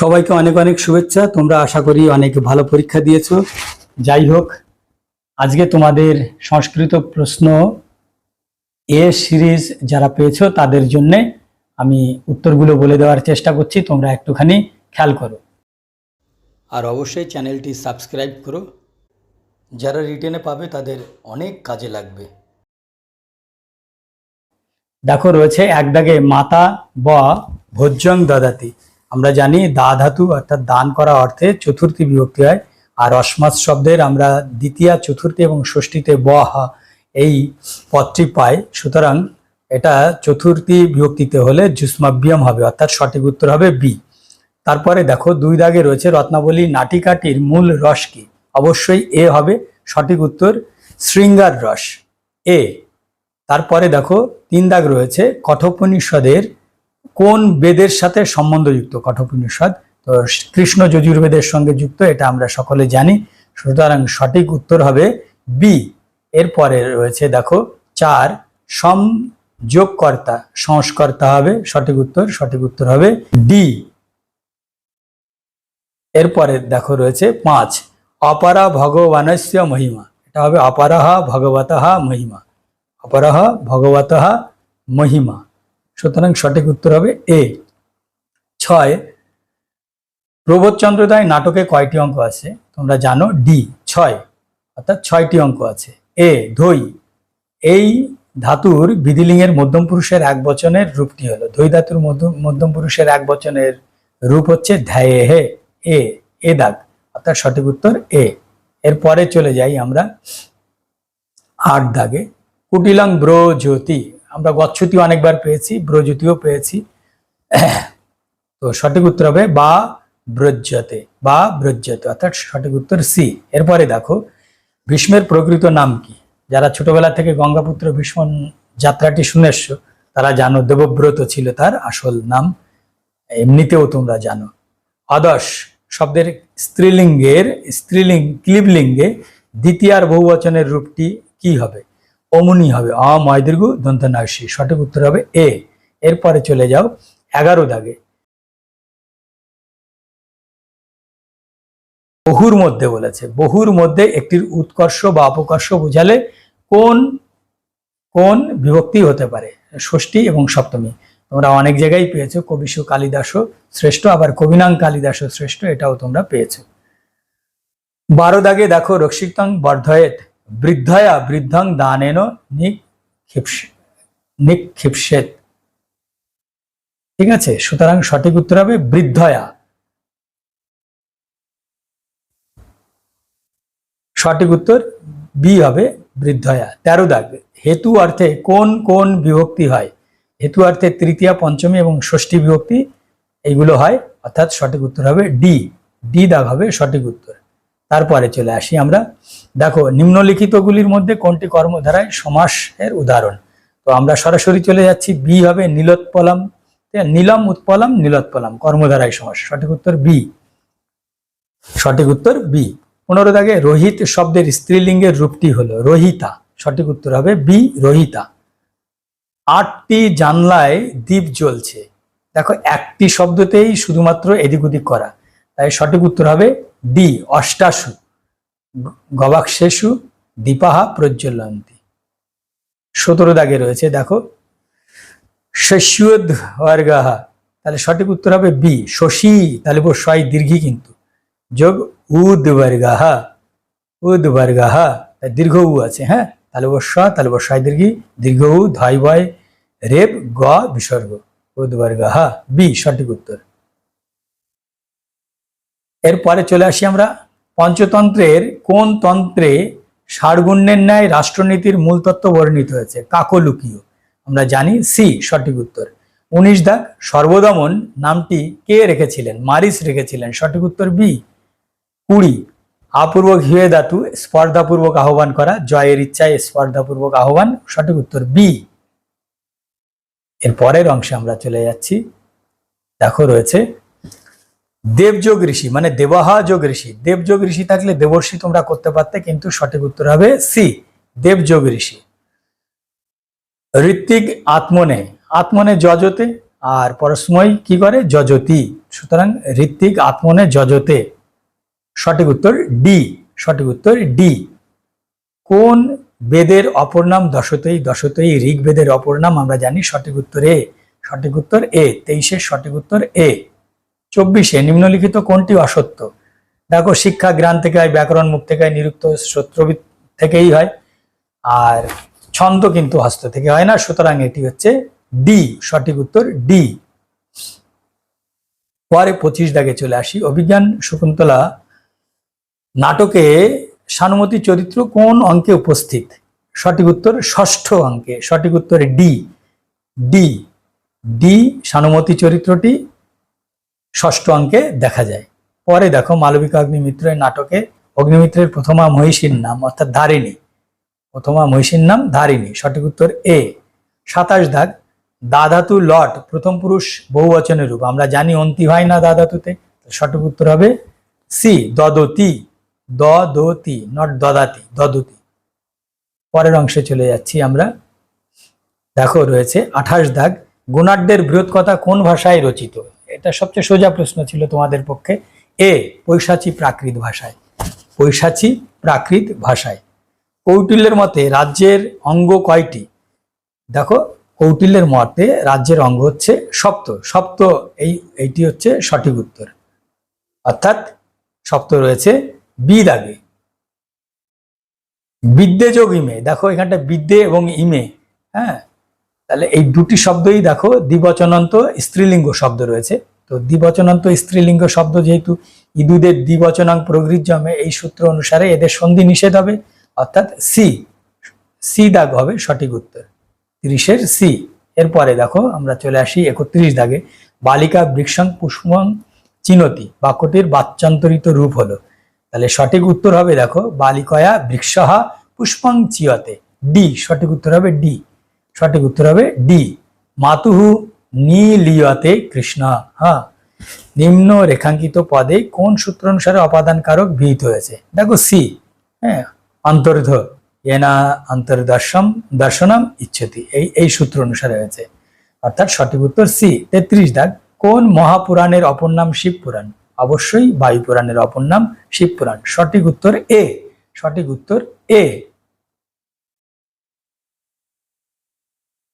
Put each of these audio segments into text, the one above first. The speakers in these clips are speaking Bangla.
সবাইকে অনেক অনেক শুভেচ্ছা। তোমরা আশা করি অনেক ভালো পরীক্ষা দিয়েছ। যাই হোক, আজকে তোমাদের সংস্কৃত প্রশ্ন এ সিরিজ যারা পেয়েছ, তাদের জন্যে আমি উত্তরগুলো বলে দেওয়ার চেষ্টা করছি। তোমরা একটুখানি খেয়াল করো। আর অবশ্যই চ্যানেলটি সাবস্ক্রাইব করো। যারা রিটেনে পাবে, তাদের অনেক কাজে লাগবে। দেখো, রয়েছে এক দাগে মাতা বা ভোজ্যং দদাতি। আমরা জানি দা ধাতু অর্থাৎ দান করা অর্থে চতুর্থী বিভক্তি হয়, আর অস্মাৎ শব্দের আমরা দ্বিতীয়া, চতুর্থী এবং ষষ্ঠীতে ব এই পদটি পাই। সুতরাং এটা চতুর্থী বিভক্তিতে হলে জুস্মাব্যম হবে, অর্থাৎ সঠিক উত্তর হবে বি। তারপরে দেখো দুই দাগে রয়েছে রত্নাবলী, নাটিকাটির মূল রস কি? অবশ্যই এ হবে, সঠিক উত্তর শৃঙ্গার রস, এ। তারপরে দেখো তিন দাগ রয়েছে কঠোপনিষদের কোন বেদের সাথে সম্বন্ধযুক্ত? কঠোপনিষদ। তো কৃষ্ণ যজুর্বেদের সঙ্গে যুক্ত, এটা আমরা সকলে জানি। সুতরাং সঠিক উত্তর হবে বি এরপরে রয়েছে, দেখো, চার, সম সংযোগকর্তা সংস্কর্তা হবে, সঠিক উত্তর সঠিক উত্তর হবে ডি এরপরে দেখো রয়েছে পাঁচ, অপারা ভগবানস্য মহিমা। এটা হবে অপারাহ ভগবতঃ মহিমা। অপরাহ ভগবতঃ মহিমা। সুতরাং সঠিক উত্তর হবে এ। ছয় প্রবোধচন্দ্র রায় নাটকে কয়টি অঙ্ক আছে? তোমরা জানো ডি ছয়, অর্থাৎ ছয়টি অঙ্ক আছে। এ, ধৈ, এই ধাতুর বিধিলিঙ্গের মধ্যম পুরুষের এক বচনের রূপটি হলো। ধৈ ধাতুর মধ্য- মধ্যম পুরুষের এক বচনের রূপ হচ্ছে ধ্যায়ে হে এ এ দাগ, অর্থাৎ সঠিক উত্তর এ। এরপরে চলে যাই আমরা আট দাগে। কুটিলাং ব্রজ্যোতি আমরা গচ্ছুতি অনেকবার পেয়েছি ব্রজ্যোতিও পেয়েছি। তো সঠিক উত্তর হবে বা ব্রজ্যতে বা ব্রজ্যতে, অর্থাৎ সঠিক উত্তর সি। এরপরে দেখো, ভীষ্মের প্রকৃত নাম কি? যারা ছোটবেলা থেকে গঙ্গাপুত্র ভীষ্ম যাত্রাটি শুনে এসছো, তারা জানো দেবব্রত ছিল তার আসল নাম। এমনিতেও তোমরা জানো। অদশ, শব্দের স্ত্রীলিঙ্গের স্ত্রীলিঙ্গ ক্লিবলিঙ্গে দ্বিতীয়ার বহুবচনের রূপটি কি হবে? অমনি হবে। অময় দীর্ঘ দন্তনাসী সঠিক উত্তর হবে এ। এরপরে চলে যাও এগারো দাগে। বহুর মধ্যে বলেছে। বহুর মধ্যে একটির উৎকর্ষ বা অপকর্ষ বোঝালে কোন কোন বিভক্তি হতে পারে? ষষ্ঠী এবং সপ্তমী। তোমরা অনেক জায়গায় পেয়েছ। কবিশু কালিদাসও শ্রেষ্ঠ, আবার কবিনাং কালিদাসও শ্রেষ্ঠ, এটাও তোমরা পেয়েছ। বারো দাগে দেখো রক্ষিতং বর্ধয়েত। বৃদ্ধয়া বৃদ্ধং দানেন নিক্ষিপস নিক্ষিপসেত ঠিক আছে? সুতরাং সঠিক উত্তর হবে বৃদ্ধয়া। সঠিক উত্তর বি হবে বৃদ্ধয়া। তেরো দাগ। হেতু অর্থে কোন কোন বিভক্তি হয়? হেতু অর্থে তৃতীয়া, পঞ্চমী এবং ষষ্ঠী বিভক্তি, এইগুলো হয়। অর্থাৎ সঠিক উত্তর হবে ডি। ডি দাগ হবে সঠিক উত্তর। তারপরে চলে আসি আমরা। দেখো, নিম্নলিখিতগুলির মধ্যে কোনটি কর্মধারায় সমাসের উদাহরণ? তো আমরা সরাসরি চলে যাচ্ছি বি হবে নীলোৎপলম। নীলম উৎপলম, নীলোৎপলম, কর্মধারায় সমাস। সঠিক উত্তর বি সঠিক উত্তর বি পনেরো দাগে রোহিত শব্দের স্ত্রীলিঙ্গের রূপটি হলো রোহিতা। সঠিক উত্তর হবে বি রোহিতা। আটটি জানলায় দ্বীপ জ্বলছে। দেখো, একটি শব্দতেই শুধুমাত্র এদিক ওদিক করা। তাই সঠিক উত্তর হবে ডি অষ্টাশু গবাক্ষেশু দীপাহা প্রজ্বলন্তী। সতেরো দাগে রয়েছে, দেখো। শস্যুদ বর্গাহা তাহলে সঠিক উত্তর হবে বি, শশী। তাহলে বসাই দীর্ঘি কিন্তু। যোগ উদ বর্গাহা উদ বর্গাহা দীর্ঘ উ আছে হ্যাঁ? তাহলে বস তাহলে বসাই দীর্ঘি, দীর্ঘ উ, ধয় বয়, রেপ, গ, বিসর্গ। উদ বর্গাহা বি, সঠিক উত্তর। এরপরে চলে আসি আমরা পঞ্চতন্ত্রের কোন তন্ত্রে ষাড়গুণ্যের ন্যায় রাষ্ট্রনীতির মূল তত্ত্ব বর্ণিত হয়েছে? কাকলুকীয়। আমরা জানি সি, সঠিক উত্তর। উনিশ দাগ, সর্বদমন নামটি কে রেখেছিলেন? মারিস রেখেছিলেন। সঠিক উত্তর বি, কুড়ি। আপূর্বক হিয়ে ধাতু, স্পর্ধাপূর্বক আহ্বান করা, জয়ের ইচ্ছায় স্পর্ধাপূর্বক আহ্বান, সঠিক উত্তর বি। এর পরের অংশে আমরা চলে যাচ্ছি। দেখো রয়েছে দেবযোগ ঋষি মানে দেবাহা যোগ ঋষি। দেবযোগ ঋষি থাকলে দেবর্ষি তোমরা করতে পারতে, কিন্তু সঠিক উত্তর হবে সি, দেবযোগ ঋষি। ঋত্বিক আত্মনে আত্মনে যজতে আর পরসময় কি করে? যজতি। সুতরাং ঋত্বিক আত্মনে যজতে। সঠিক উত্তর ডি, সঠিক উত্তর ডি। কোন বেদের অপর নাম দশতই দশতই ঋগ্বেদের অপর নাম আমরা জানি সঠিক উত্তর এ। সঠিক উত্তর এ, তেইশের সঠিক উত্তর এ। চব্বিশে নিম্নলিখিত কোনটি অসত্য? দেখো, শিক্ষা, জ্ঞান থেকে হয় ব্যাকরণ, মুখ থেকে হয় নিরুক্ত সূত্রবিদ থেকেই হয়। আর ছন্দ কিন্তু হস্ত থেকে হয় না, সুতরাং এটি হচ্ছে ডি সঠিক উত্তর ডি পরে পঁচিশ দাগে চলে আসি। অভিজ্ঞান শকুন্তলা, নাটকে সানুমতি চরিত্র কোন অঙ্কে উপস্থিত? সঠিক উত্তর ষষ্ঠ অঙ্কে, সঠিক উত্তর ডি ডি ডি সানুমতি চরিত্রটি ষষ্ঠ অঙ্কে দেখা যায়। পরে দেখো মালবিকা অগ্নিমিত্রের নাটকে অগ্নিমিত্রের প্রথমা মহিষীর নাম, অর্থাৎ ধারিণী। প্রথমা মহিষীর নাম ধারিণী, সঠিক উত্তর এ। সাতাশ দাগ, দাধাতু লট, প্রথম পুরুষ বহুবচনের রূপ। আমরা জানি অন্তি হয় না দাধাতুতে সঠিক উত্তর হবে সি দদতি। দদতি নট দদাতি, দদতি। পরের অংশে চলে যাচ্ছি আমরা। দেখো রয়েছে আঠাশ দাগ গুণাঢ্যের বৃহৎ কথা কোন ভাষায় রচিত? এটা সবচেয়ে সোজা প্রশ্ন ছিল তোমাদের পক্ষে। এ পৈশাচী প্রাকৃত ভাষায়। পৈশাচী প্রাকৃত ভাষায়। কৌটিল্যের মতে রাজ্যের অঙ্গ কয়টি? দেখো, কৌটিল্যের মতে রাজ্যের অঙ্গ হচ্ছে সপ্ত। সপ্ত এই, এইটি হচ্ছে সঠিক উত্তর। অর্থাৎ সপ্ত রয়েছে বি দাগে বিদ্যে যোগ ইমে। দেখো এখানটা বিদ্যে এবং ইমে। হ্যাঁ? তাহলে এই দুটি শব্দই দেখো দ্বিবচনান্ত স্ত্রীলিঙ্গ শব্দ রয়েছে। তো দ্বিবচনান্ত স্ত্রীলিঙ্গ শব্দ যেহেতু ইদুদের দ্বিবচনাং প্রগৃহ্যমে এই সূত্র অনুসারে এদের সন্ধি নিষেধ হবে, অর্থাৎ সি সি দাগ হবে সঠিক উত্তর। তিরিশের সি, এরপরে দেখো আমরা চলে আসি একত্রিশ দাগে। বালিকা বৃক্ষং পুষ্পং চিনতি, বাক্যটির বাচ্যান্তরিত রূপ হলো। তাহলে সঠিক উত্তর হবে দেখো বালিকয়া বৃক্ষহা পুষ্পং চিয়তে। ডি, সঠিক উত্তর হবে ডি। সঠিক উত্তর হবে ডি মাতুহু নীলিয়তে কৃষ্ণ। হ্যাঁ নিম্ন রেখাঙ্কিত পদে কোন সূত্র অনুসারে অপাদান কারক বিহিত হয়েছে? দেখো সি হ্যাঁ। অন্তর্ধ। এনা অন্তর্দর্শম দর্শনম, ইচ্ছতি। এই এই সূত্র অনুসারে হয়েছে। অর্থাৎ সঠিক উত্তর সি তেত্রিশ দাগ। কোন মহাপুরাণের অপর নাম শিব পুরাণ? অবশ্যই বায়ু পুরাণের অপর নাম শিব পুরাণ। সঠিক উত্তর এ সঠিক উত্তর এ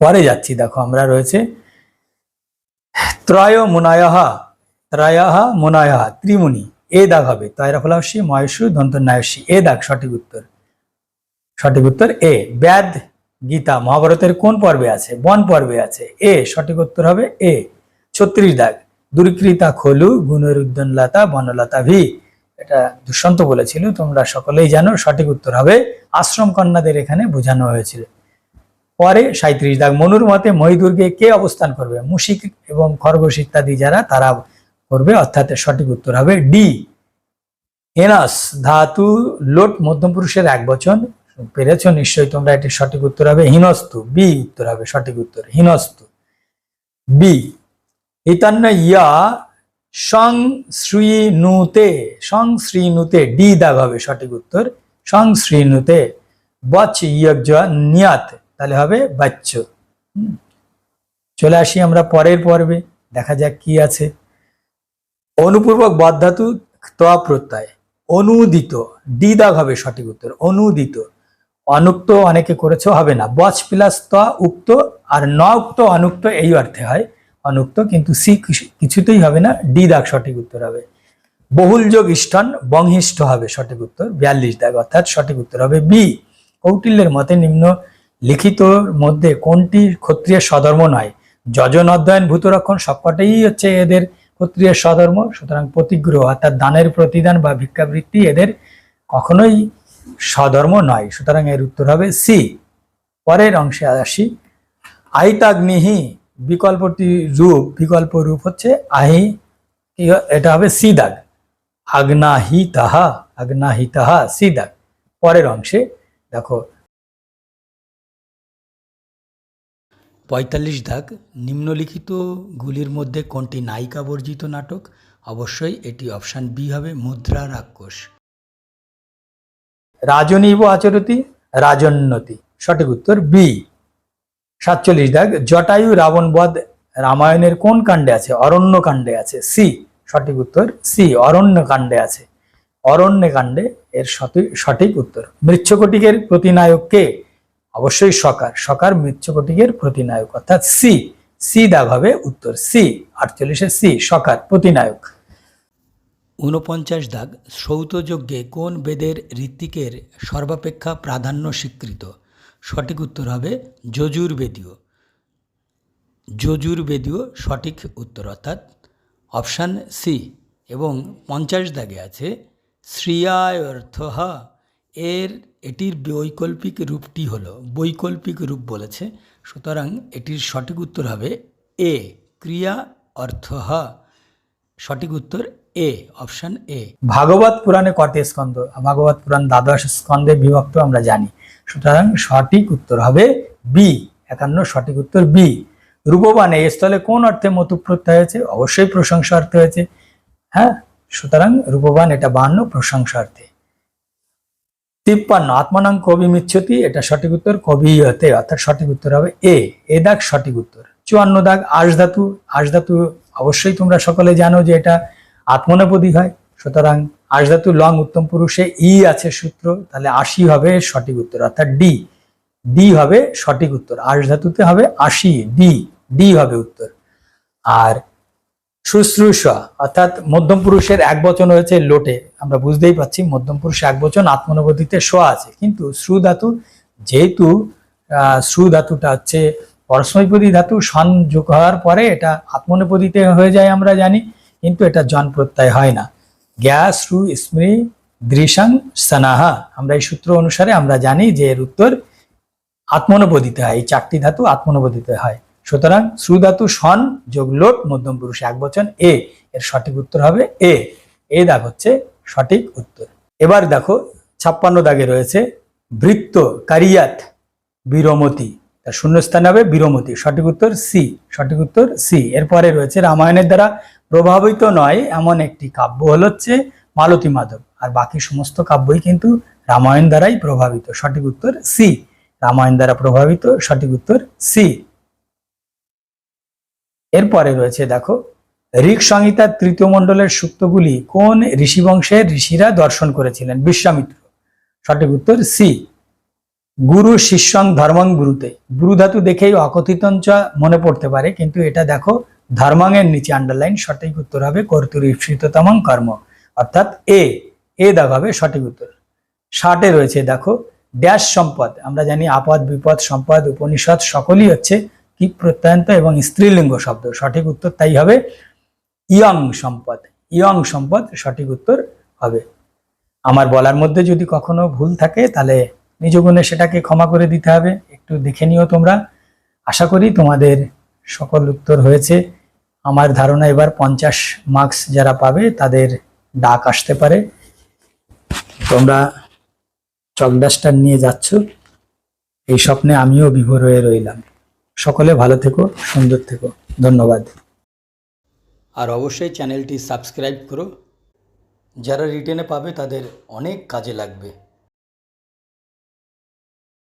পরে যাচ্ছি, দেখো আমরা রয়েছে। ত্রয় মুনায়হা ত্রয়হা মুনায়হা, ত্রিমুনি, এ দাগ হবে। তয়রাফলাসী ময়সু দন্তনায়সী এ দাগ, সঠিক উত্তর। সঠিক উত্তর এ, ব্যাদ, গীতা, মহাভারতের কোন পর্বে আছে? বন পর্বে আছে। এ, সঠিক উত্তর হবে এ, ছত্রিশ দাগ। দুর্কৃতা খলু, গুণের উদ্যানলতা বনলতা ভি এটা দুষ্যন্ত বলেছিল, তোমরা সকলেই জানো, সঠিক উত্তর হবে। আশ্রম কন্যাদের এখানে বোঝানো হয়েছিল। পরে সাঁত্রিশ দাগ মনুর মতে মহিদুর্গে কে অবস্থান করবে? মুশিক এবং খরগোশ ইত্যাদি যারা, তারা করবে, অর্থাৎ সঠিক উত্তর হবে ডি। এনাস, ধাতু, লোট, মধ্যম পুরুষের এক বচন। পেরেছ নিশ্চয়ই তোমরা এটি সঠিক উত্তর হবে হিনস্তু। বি উত্তর হবে সঠিক উত্তর, হিনস্তু। বি, ইতান্ন ইয়া সং শ্রীনুতে সং শ্রীনুতে ডি দাগ হবে সঠিক উত্তর সং শ্রীনুতে বচ ইয়জ্জ নিয়াত তাহলে হবে বাচ্চ চলে আসি আমরা পরের পর্বে, দেখা যাক কি আছে। অনুপূর্বক বদ্ধাতু তোয়া প্রত্যয়, অনুদিত ডি দাগ হবে সঠিক উত্তর, অনুদিত। অনুক্ত অনেকে করেছে, হবে না। বচ প্লাস ত উক্ত আর ন উক্ত অনুক্ত এই অর্থে হয়। অনুক্ত কিন্তু সি কিছুতেই হবে না ডি দাগ সঠিক উত্তর হবে। বহুল যোগ ইষ্টন বংহিষ্ঠ হবে সঠিক উত্তর, বিয়াল্লিশ দাগ, অর্থাৎ সঠিক উত্তর হবে বি। কৌটিল্যের মতে নিম্ন লিখিতর মধ্যে কোনটি ক্ষত্রিয় স্বধর্ম নয়? যজন, অধ্যয়ন, ভূতরক্ষণ সবকটাই হচ্ছে এদের ক্ষত্রিয় স্বধর্ম। সুতরাং প্রতিগ্রহ অর্থাৎ দানের প্রতিদান বা ভিক্ষাবৃত্তি এদের কখনোই স্বধর্ম নয়। সুতরাং এর উত্তর হবে সি। পরের অংশে আসি। আইতাগ্নিহি বিকল্পটি রূপ, বিকল্প রূপ হচ্ছে আহি এটা হবে সি দাগ আগ্নাহি তাহা আগ্নাহি তাহা সি দাগ পরের অংশে দেখো পঁয়তাল্লিশ দাগ, নিম্নলিখিত গুলির মধ্যে কোনটি নায়িকা বর্জিত নাটক? অবশ্যই এটি অপশান বি হবে মুদ্রা রাক্ষস। রাজনীব আচরতি, রাজন্নতি। সঠিক উত্তর বি। সাতচল্লিশ দাগ, জটায়ু রাবণবধ রামায়ণের কোন কাণ্ডে আছে? অরণ্য কাণ্ডে আছে। সি। সঠিক উত্তর সি, অরণ্য কাণ্ডে আছে। অরণ্য কাণ্ডে এর সঠিক উত্তর। মৃচ্ছকটিকের প্রতিনায়ক কে? অবশ্যই সকার। সকার মৃচ্ছকটিকের প্রতিনায়ক, অর্থাৎ সি সি দাগ হবে উত্তর সি আটচল্লিশে সি সকার প্রতিনায়ক। ঊনপঞ্চাশ দাগ শ্রৌতযজ্ঞে কোন বেদের ঋত্বিকের সর্বাপেক্ষা প্রাধান্য স্বীকৃত? সঠিক উত্তর হবে যজুর্বেদীয়। যজুর্বেদীয় সঠিক উত্তর, অর্থাৎ অপশান সি এবং পঞ্চাশ দাগে আছে শ্রিয়ায় অর্থ এর, এটির বৈকল্পিক রূপটি হলো, বৈকল্পিক রূপ বলেছে, সুতরাং এটির সঠিক উত্তর হবে এ, ক্রিয়া অর্থ হ। সঠিক উত্তর এ, অপশান এ। ভাগবত পুরাণে কটি স্কন্ধ? ভাগবত পুরাণ দ্বাদশ স্কন্ধে বিভক্ত আমরা জানি। সুতরাং সঠিক উত্তর হবে বি, একান্ন সঠিক উত্তর বি। রূপবানে স্থলে কোন অর্থে মতু প্রত্যয় হয়েছে? অবশ্যই প্রশংসা অর্থে হয়েছে। হ্যাঁ? সুতরাং রূপবান এটা বাহান্ন প্রশংসা অর্থে তিপ্পান্ন আত্মনাং কবি মিচ্ছতি, এটা সঠিক উত্তর, কবি হতে অর্থাৎ সঠিক উত্তর হবে এ এ দাগ সঠিক উত্তর। চুয়ান্ন দাগ আশ ধাতু ধাতু অবশ্যই তোমরা সকলে জানো যে এটা আত্মনেপদী হয়। সুতরাং আশ ধাতু লং উত্তম পুরুষে ই আছে সূত্র, তাহলে আশি হবে সঠিক উত্তর, অর্থাৎ ডি। ডি হবে সঠিক উত্তর আশ ধাতুতে হবে আশি, ডি ডি হবে উত্তর। আর শুশ্রূষা, অর্থাৎ মধ্যম পুরুষের এক বচন হয়েছে লোটে। আমরা বুঝতেই পাচ্ছি মধ্যম পুরুষ এক বচন আত্মনবদিতে শ আছে। কিন্তু শ্রু ধাতু যেহেতু শ্রু ধাতুটা হচ্ছে পরস্মৈপদী ধাতু সন যোগ হওয়ার পরে এটা আত্মনপদীতে হয়ে যায় আমরা জানি, কিন্তু এটা জন প্রত্যয় হয় না। গ্যাস শ্রু, স্মৃ, দৃশাং, সানাহা। আমরা এই সূত্র অনুসারে আমরা জানি যে এর উত্তর আত্মনবদিতে হয়, এই চারটি ধাতু আত্মনবদিতে হয়। সুতরাং শ্রু ধাতু সন যোগ লোট মধ্যম পুরুষ এক বচন, এ, এর সঠিক উত্তর হবে এ। এ দাগ হচ্ছে সঠিক উত্তর। এবার দেখো, ছাপ্পান্ন দাগে রয়েছে, বৃত্ত কারিয়াত বীরমতি। তার শূন্যস্থান হবে বীরমতি, সঠিক উত্তর সি সঠিক উত্তর সি এরপরে রয়েছে রামায়ণের দ্বারা প্রভাবিত নয়, এমন একটি কাব্য হল হচ্ছে মালতী মাধব। আর বাকি সমস্ত কাব্যই কিন্তু রামায়ণ দ্বারাই প্রভাবিত, সঠিক উত্তর সি রামায়ণ দ্বারা প্রভাবিত, সঠিক উত্তর সি এরপরে রয়েছে, দেখো, ঋক সংহিতার তৃতীয় মণ্ডলের সূক্তগুলি কোন ঋষিবংশের ঋষিরা দর্শন করেছিলেন? বিশ্বামিত্র। সঠিক উত্তর সি। গুরু শিষ্যং ধর্মং গুরুতে। গুরু ধাতু দেখেই অকথিতঞ্চ মনে পড়তে পারে, কিন্তু এটা দেখো ধর্মাং এর নিচে আন্ডারলাইন সঠিক উত্তর হবে কর্তুর ঈপ্সিততমং কর্ম। অর্থাৎ এ এ দাগ হবে সঠিক উত্তর। ষাটে রয়েছে, দেখো, ড্যাশ সম্পদ। আমরা জানি, আপদ, বিপদ, সম্পদ, উপনিষদ, সকলই হচ্ছে কি প্রত্যয়ন্ত এবং স্ত্রীলিঙ্গ শব্দ। সঠিক উত্তর তাই হবে ইয়ং সম্পদ। ইয়ং সম্পদ সঠিক উত্তর হবে। আমার বলার মধ্যে যদি কখনো ভুল থাকে, তাহলে নিজ গুণে সেটাকে ক্ষমা করে দিতে হবে। একটু দেখে নিও তোমরা। আশা করি তোমাদের সকল উত্তর হয়েছে। আমার ধারণা এবার পঞ্চাশ মার্কস যারা পাবে, তাদের ডাক আসতে পারে। তোমরা চকডাস্টার নিয়ে যাচ্ছ। এই স্বপ্নে আমিও বিভোর হয়ে রইলাম। সকলে ভালো থেকো, সুন্দর থেকো। ধন্যবাদ। আর অবশ্যই চ্যানেলটি সাবস্ক্রাইব করো। যারা রিটেনে পাবে তাদের অনেক কাজে লাগবে।